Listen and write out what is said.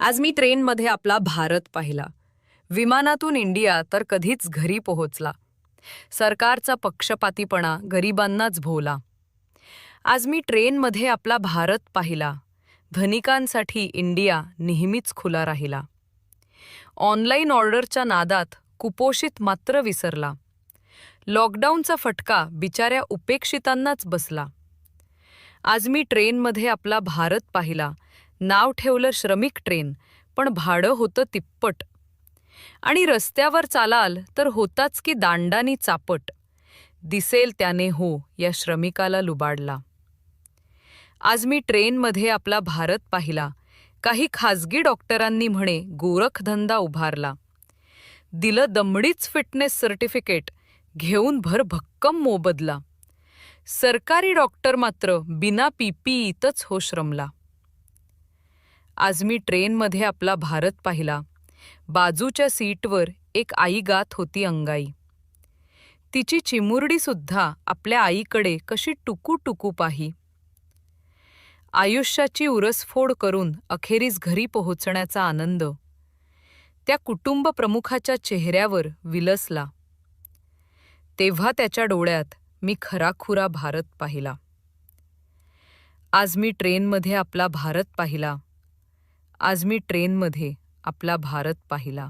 आज मी ट्रेनमध्ये आपला भारत पाहिला. विमानातून इंडिया तर कधीच घरी पोहोचला. सरकारचा पक्षपातीपणा गरिबांनाच भोवला. आज मी ट्रेनमध्ये आपला भारत पाहिला. धनिकांसाठी इंडिया नेहमीच खुला राहिला. ऑनलाईन ऑर्डरच्या नादात कुपोषित मात्र विसरला. लॉकडाऊनचा फटका बिचाऱ्या उपेक्षितांनाच बसला. आज मी ट्रेनमध्ये आपला भारत पाहिला. नाव ठेवलं श्रमिक ट्रेन पण भाडं होतं तिप्पट. आणि रस्त्यावर चालाल तर होताच की दांडानी चापट. दिसेल त्याने हो या श्रमिकाला लुबाडला. आज मी ट्रेनमध्ये आपला भारत पाहिला. काही खाजगी डॉक्टरांनी म्हणे गोरखधंदा उभारला. दिलं दमडीच फिटनेस सर्टिफिकेट घेऊन भर भक्कम मोबदला. सरकारी डॉक्टर मात्र बिना पीपीईतच हो श्रमला. आज मी ट्रेनमध्ये आपला भारत पाहिला. बाजूच्या सीटवर एक आई गात होती अंगाई. तिची चिमुरडीसुद्धा आपल्या आईकडे कशी टुकू टुकू पाही. आयुष्याची उरसफोड करून अखेरीस घरी पोहोचण्याचा आनंद. त्या कुटुंब प्रमुखाच्या चेहऱ्यावर विलसला. तेव्हा त्याच्या डोळ्यात मी खराखुरा भारत पाहिला. आज मी ट्रेनमध्ये आपला भारत पाहिला. आज मी ट्रेनमध्ये आपला भारत पाहिला.